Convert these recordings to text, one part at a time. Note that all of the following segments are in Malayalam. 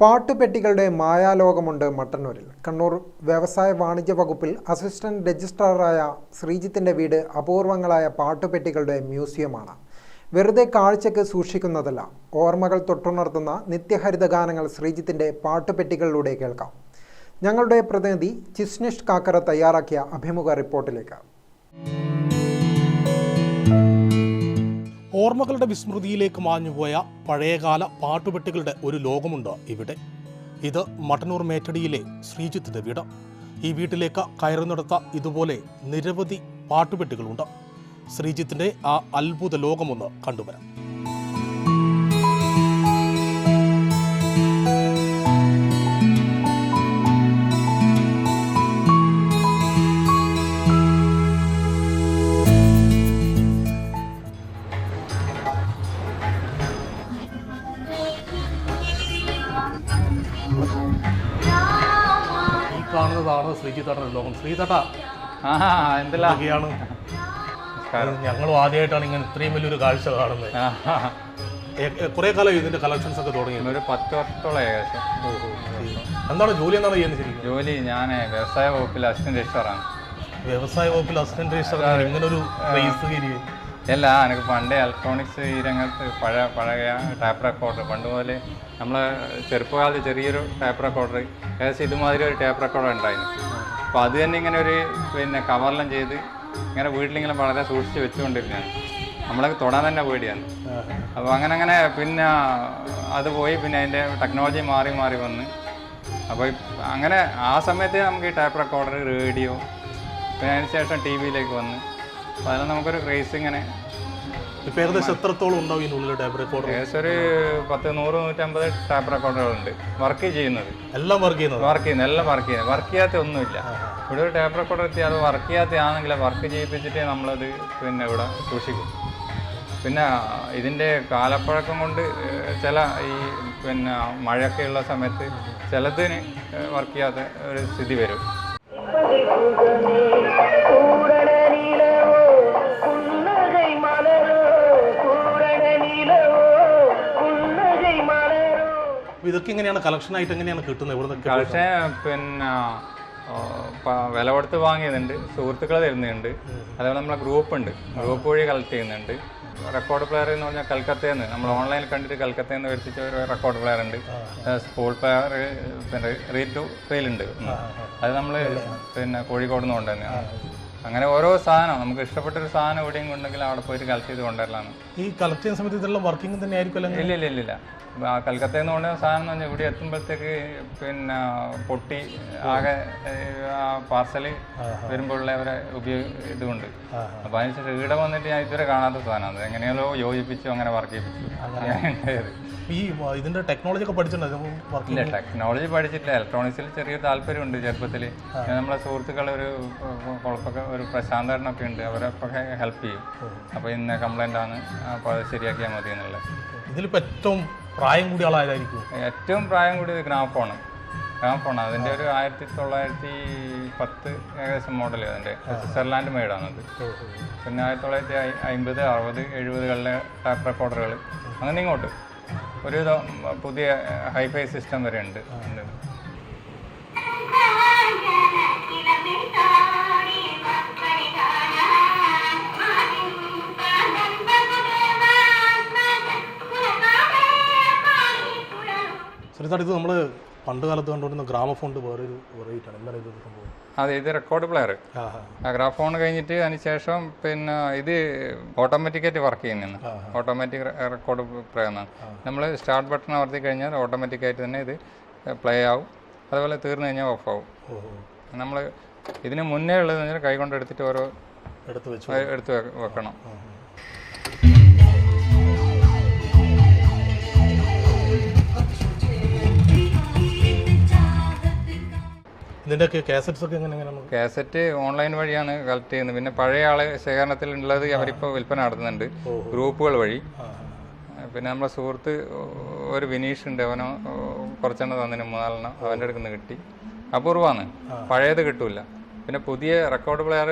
പാട്ടുപെട്ടികളുടെ മായാലോകമുണ്ട് മട്ടന്നൂരിൽ. കണ്ണൂർ വ്യവസായ വാണിജ്യ വകുപ്പിൽ അസിസ്റ്റന്റ് രജിസ്ട്രാറായ ശ്രീജിത്തിന്റെ വീട് അപൂർവങ്ങളായ പാട്ടുപെട്ടികളുടെ മ്യൂസിയമാണ്. വെറുതെ കാഴ്ചക്ക് സൂക്ഷിക്കുന്നതല്ല ഓർമ്മകൾ തൊട്ടുണർത്തുന്ന നിത്യഹരിത ഗാനങ്ങൾ ശ്രീജിത്തിന്റെ പാട്ടുപെട്ടികളിലൂടെ കേൾക്കാം. ഞങ്ങളുടെ പ്രതിനിധി ചിസ്നിഷ് കാക്കറ തയ്യാറാക്കിയ അഭിമുഖ റിപ്പോർട്ടിലേക്ക്. ഓർമ്മകളുടെ വിസ്മൃതിയിലേക്ക് മാഞ്ഞുപോയ പഴയകാല പാട്ടുപെട്ടികളുടെ ഒരു ലോകമുണ്ട് ഇവിടെ. ഇത് മട്ടന്നൂർ മേറ്റടിയിലെ ശ്രീജിത്ത് വീട് ഈ വീട്ടിലേക്ക് കയറുന്നിടത്ത ഇതുപോലെ നിരവധി പാട്ടുപെട്ടികളുണ്ട്. ശ്രീജിത്തിന്റെ ആ അത്ഭുത ലോകമൊന്ന് കണ്ടുവരാം. കാണുന്നതാണ് ശ്രീജിത്തയുടെ ലോകം ശ്രീതട്ട എന്തല്ല എന്തൊക്കെയാണ്? ഞങ്ങളും ആദ്യമായിട്ടാണ് ഇങ്ങനെ ഇത്രയും വലിയൊരു കാഴ്ച കാണുന്നത്. കുറെ കാലം ഇതിന്റെ കളക്ഷൻസ് ഒക്കെ തുടങ്ങി ഒരു പത്ത് വർഷത്തോളം ഏകദേശം. എന്താണ് ജോലി എന്താണ് ചെയ്യുന്നത് ശരിക്കും? ജോലി ഞാൻ വ്യവസായ വകുപ്പിൽ അസിസ്റ്റന്റ് രജിസ്ട്രാറാണ് വ്യവസായ വകുപ്പിൽ അസിസ്റ്റന്റ് രജിസ്റ്റർ ഇങ്ങനെ ഒരു റേസ് അല്ല എനിക്ക് പണ്ട് ഇലക്ട്രോണിക്സ് ഈ രംഗത്ത് പഴയ പഴയ ടാപ്പ് റെക്കോർഡർ പണ്ട് മുതൽ നമ്മൾ ചെറുപ്പകാലത്ത് ചെറിയൊരു ടാപ്പ് റെക്കോർഡർ ഏകദേശം ഇതുമാതിരി ഒരു ടാപ്പ് റെക്കോർഡർ ഉണ്ടായിരുന്നു. അപ്പോൾ അത് തന്നെ ഇങ്ങനെ ഒരു പിന്നെ കവറെല്ലാം ചെയ്ത് ഇങ്ങനെ വീട്ടിലിങ്ങനെ വളരെ സൂക്ഷിച്ച് വെച്ചുകൊണ്ടിരുന്നതാണ്. നമ്മളൊക്കെ തൊടാൻ തന്നെ പേടിയാണ്. അപ്പോൾ അങ്ങനെ അങ്ങനെ പിന്നെ അത് പോയി പിന്നെ അതിന്റെ ടെക്നോളജി മാറി മാറി വന്ന്. അപ്പോൾ അങ്ങനെ ആ സമയത്ത് നമുക്ക് ഈ ടാപ്പ് റെക്കോർഡർ റേഡിയോ പിന്നെ അതിന് ശേഷം ടി വിയിലേക്ക് വന്ന്. അപ്പോൾ അതിൽ നമുക്കൊരു ക്രേസ് ഇങ്ങനെ ഏകദേശം എത്രത്തോളം ഉണ്ടാവും ഇതിനുള്ളിൽ ടാപ്പ് റെക്കോർഡർ ഏകദേശം ഒരു പത്ത് നൂറ് നൂറ്റമ്പത് ടാപ്പ് റെക്കോർഡറുകളുണ്ട് വർക്ക് ചെയ്യുന്നത്. എല്ലാം വർക്ക് ചെയ്യുന്നത്? വർക്ക് ചെയ്യുന്നത് എല്ലാം വർക്ക് ചെയ്യുന്നത്. വർക്ക് ചെയ്യാത്ത ഒന്നുമില്ല. ഇവിടെ ഒരു ടാപ്പ് റെക്കോർഡർ എത്തി അത് വർക്ക് ചെയ്യാത്ത ആണെങ്കിൽ വർക്ക് ചെയ്യിപ്പിച്ചിട്ട് നമ്മളത് പിന്നെ ഇവിടെ സൂക്ഷിക്കും. പിന്നെ ഇതിന്റെ കാലപ്പഴക്കം കൊണ്ട് ചില ഈ പിന്നെ മഴയൊക്കെ ഉള്ള സമയത്ത് ചിലതിന് വർക്ക് ചെയ്യാത്ത ഒരു സ്ഥിതി വരും. ഇതൊക്കെ എങ്ങനെയാണ് കളക്ഷൻ ആയിട്ട് എങ്ങനെയാണ് കിട്ടുന്നത്? ഇവിടെ കളക്ഷൻ പക്ഷേ പിന്നെ വില കൊടുത്ത് വാങ്ങിയതുണ്ട് സുഹൃത്തുക്കൾ തരുന്നുണ്ട്. അതേപോലെ നമ്മളെ ഗ്രൂപ്പ് ഉണ്ട്. ഗ്രൂപ്പ് വഴി കളക്ട് ചെയ്യുന്നുണ്ട്. റെക്കോർഡ് പ്ലെയർ എന്ന് പറഞ്ഞാൽ കൽക്കത്തയിൽ നിന്ന് നമ്മൾ ഓൺലൈനിൽ കണ്ടിട്ട് കൽക്കത്തയിൽ നിന്ന് വരുത്തിച്ച ഒരു റെക്കോർഡ് പ്ലെയർ ഉണ്ട്. സ്കൂൾ പ്ലെയർ പിന്നെ റീ ടു റീൽ ഉണ്ട്. അത് നമ്മൾ പിന്നെ കോഴിക്കോട് നിന്ന് കൊണ്ടുതന്നെയാണ് അങ്ങനെ ഓരോ സാധനം നമുക്ക് ഇഷ്ടപ്പെട്ട ഒരു സാധനം എവിടെയും ഉണ്ടെങ്കിൽ അവിടെ പോയിട്ട് കളക്ട് ചെയ്ത് കൊണ്ടുവരലാണ്. ഈ കളക്ട് ചെയ്യുന്ന സമയത്ത് ഇതെല്ലാം വർക്കിംഗ് തന്നെ ആയിരിക്കും ഇല്ല ഇല്ല ഇല്ല കൽക്കത്തയിൽ നിന്ന് കൊണ്ടുവന്ന സാധനം എന്ന് പറഞ്ഞാൽ ഇവിടെ എത്തുമ്പോഴത്തേക്ക് പിന്നെ പൊട്ടി ആകെ പാർസൽ വരുമ്പോഴുള്ള അവരെ ഉപയോഗ ഇതുകൊണ്ട് അപ്പൊ അതിനുശേഷം ഇവിടെ വന്നിട്ട് ഞാൻ ഇതുവരെ കാണാത്ത സാധനമാണ്. എങ്ങനെയാലോ യോജിപ്പിച്ചു അങ്ങനെ വർക്ക് ചെയ്യിപ്പിച്ചു. ഉണ്ടായത്. ഈ ഇതിന്റെ ടെക്നോളജി ഒക്കെ പഠിച്ചിട്ടുണ്ടോ? വർക്ക് ഇല്ല ടെക്നോളജി പഠിച്ചിട്ടില്ല. ഇലക്ട്രോണിക്സിൽ ചെറിയൊരു താല്പര്യമുണ്ട് ചെറുപ്പത്തിൽ നമ്മളെ സുഹൃത്തുക്കൾ ഒരു കുഴപ്പമൊക്കെ ഒരു പ്രശാന്തരണൊക്കെ ഉണ്ട് അവരൊക്കെ ഹെൽപ്പ് ചെയ്യും. അപ്പോൾ ഇന്ന കംപ്ലൈന്റ് ആണ്. അപ്പോൾ അത് ശരിയാക്കിയാൽ മതി എന്നുള്ളത്. ഇതിലിപ്പോ ഏറ്റവും പ്രായം കൂടിയ ആളായിരിക്കും ഏറ്റവും പ്രായം കൂടിയത് ഗ്രാമഫോണ് ഗ്രാമഫോൺ അതിന്റെ ഒരു ആയിരത്തി തൊള്ളായിരത്തി പത്ത് ഏകദേശം മോഡൽ അതിന്റെ സ്വിറ്റ്സർലാൻഡ് മെയ്ഡാണത് പിന്നെ ആയിരത്തി തൊള്ളായിരത്തി അമ്പത് അറുപത് എഴുപതുകളിലെ ടാപ്പ് റെക്കോർഡറുകൾ അങ്ങനെ ഇങ്ങോട്ട്. ഒരു പുതിയ ഹൈഫൈ സിസ്റ്റം വരെ ഉണ്ട്. ഇത് നമ്മൾ പണ്ട് കാലത്ത് കണ്ടുകൊണ്ടിരുന്ന ഗ്രാമഫോണ്ട് വേറൊരു വെറൈറ്റി ആണ് എന്താണ് ഇത് സംഭവം? അതെ ഇത് റെക്കോർഡ് പ്ലെയർ ഗ്രാഫോൺ കഴിഞ്ഞിട്ട് അതിനുശേഷം പിന്നെ ഇത് ഓട്ടോമാറ്റിക്കായിട്ട് വർക്ക് ചെയ്യുന്നതാണ്. ഓട്ടോമാറ്റിക് റെക്കോർഡ് പ്ലേ എന്നാണ്. നമ്മൾ സ്റ്റാർട്ട് ബട്ടൺ അമർത്തി കഴിഞ്ഞാൽ ഓട്ടോമാറ്റിക്കായിട്ട് തന്നെ ഇത് പ്ലേ ആവും. അതുപോലെ തീർന്നു കഴിഞ്ഞാൽ ഓഫ് ആവും. നമ്മൾ ഇതിന് മുന്നേ ഉള്ളത് പറഞ്ഞാൽ കൈ കൊണ്ട് എടുത്തിട്ട് ഓരോ എടുത്ത് വെച്ചു ഏ, എടുത്ത് വെക്കണം. ഇതിന്റെയൊക്കെ കാസറ്റ്സ് ഒക്കെ എങ്ങനെ നമുക്ക് കാസറ്റ് ഓൺലൈൻ വഴിയാണ് കളക്ട് ചെയ്യുന്നത്. പിന്നെ പഴയ ആൾ ശേഖരണത്തിലുള്ളത് അവരിപ്പോൾ വിൽപ്പന നടത്തുന്നുണ്ട്. ഗ്രൂപ്പുകൾ വഴി. പിന്നെ നമ്മളെ സുഹൃത്ത് ഒരു വിനീഷ് ഉണ്ട്. അവനോ കുറച്ചെണ്ണം തന്നിന് മൂന്നാലെണ്ണം അവന്റെ അടുക്കുന്ന കിട്ടി. അപൂർവമാണ് പഴയത് കിട്ടൂല. പിന്നെ പുതിയ റെക്കോർഡ് പ്ലെയർ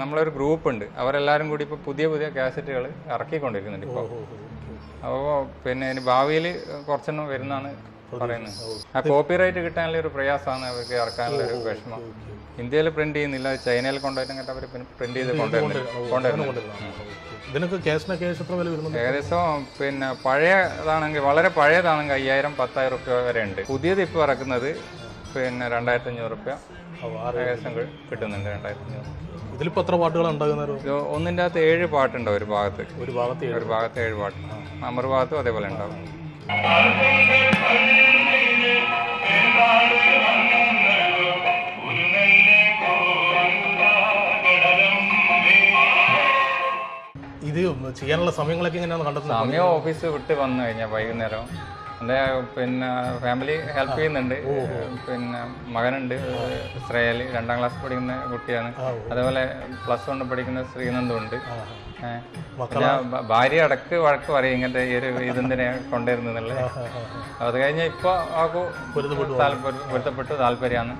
നമ്മളൊരു ഗ്രൂപ്പ് ഉണ്ട് അവരെല്ലാവരും കൂടി ഇപ്പോൾ പുതിയ പുതിയ കാസറ്റുകൾ ഇറക്കിക്കൊണ്ടിരിക്കുന്നുണ്ട് ഇപ്പോൾ അപ്പോൾ പിന്നെ ഇനി ഭാവിയിൽ കുറച്ചെണ്ണം വരുന്നതാണ് പറയുന്നത് ആ കോപ്പിറൈറ്റ് കിട്ടാനുള്ള ഒരു പ്രയാസമാണ് അവർക്ക് ഇറക്കാനുള്ള ഒരു വിഷമം. ഇന്ത്യയിൽ പ്രിന്റ് ചെയ്യുന്നില്ല ചൈനയിൽ കൊണ്ടുപോയിട്ട് അവർ പ്രിന്റ് ചെയ്ത് കൊണ്ടുവരുന്നുണ്ട് ഇതിനൊക്കെ ക്യാഷിന് ക്യാഷ് എത്ര വില വരുന്നുണ്ട്? ഏകദേശം പിന്നെ പഴയതാണെങ്കിൽ വളരെ പഴയതാണെങ്കിൽ അയ്യായിരം പത്തായിരം റുപ്യ വരെ ഉണ്ട്. പുതിയത് ഇപ്പോൾ ഇറക്കുന്നത് പിന്നെ രണ്ടായിരത്തി അഞ്ഞൂറ് റുപ്യ ഏകദേശം കിട്ടുന്നുണ്ട് രണ്ടായിരത്തി അഞ്ഞൂറ് ഇതിലിപ്പോൾ എത്ര പാട്ടുകൾ ഉണ്ടാകുന്ന ഒരു ഇത് ഒന്നിന്റെ അകത്ത് ഏഴ് പാട്ടുണ്ട് ഒരു ഭാഗത്ത്. ഒരു ഭാഗത്ത് ഒരു ഭാഗത്ത് ഏഴ് പാട്ട്. നമ്മുടെ ഭാഗത്തും അതേപോലെ ഉണ്ടാവും. ഇത് ചെയ്യാനുള്ള സമയങ്ങളൊക്കെ എങ്ങനെയാണ് കണ്ടെത്തുന്നത് സമയം ഓഫീസ് വിട്ട് വന്നു കഴിഞ്ഞാൽ വൈകുന്നേരം. എന്റെ പിന്നെ ഫാമിലി ഹെൽപ്പ് ചെയ്യുന്നുണ്ട്. പിന്നെ മകനുണ്ട് ശ്രേയൽ രണ്ടാം ക്ലാസ് പഠിക്കുന്ന കുട്ടിയാണ്. അതേപോലെ പ്ലസ് വൺ പഠിക്കുന്ന ശ്രീനന്ദുണ്ട്. ഭാര്യ അടക്ക് വഴക്ക് പറയും ഇങ്ങനത്തെ ഈ ഒരു ഇതെന്തിനെ കൊണ്ടുവരുന്നുള്ളത് അത് കഴിഞ്ഞ് ഇപ്പൊ ആക്കു താല്പര്യം പൊരുത്തപ്പെട്ടു താല്പര്യമാണ്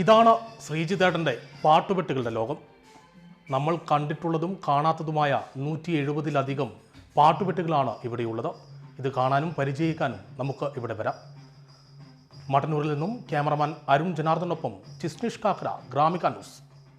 ഇതാണ് ശ്രീജിതേട്ടന്റെ പാട്ടുപെട്ടുകളുടെ ലോകം. നമ്മൾ കണ്ടിട്ടുള്ളതും കാണാത്തതുമായ നൂറ്റി എഴുപതിലധികം പാട്ടുപെട്ടുകളാണ് ഇവിടെയുള്ളത്. ഇത് കാണാനും പരിചയിക്കാനും നമുക്ക് ഇവിടെ വരാം. മട്ടന്നൂരിൽ നിന്നും ക്യാമറമാൻ അരുൺ ജനാർദ്ദനൊപ്പം ചിസ്നിഷ് കാക്ര ഗ്രാമിക ന്യൂസ്.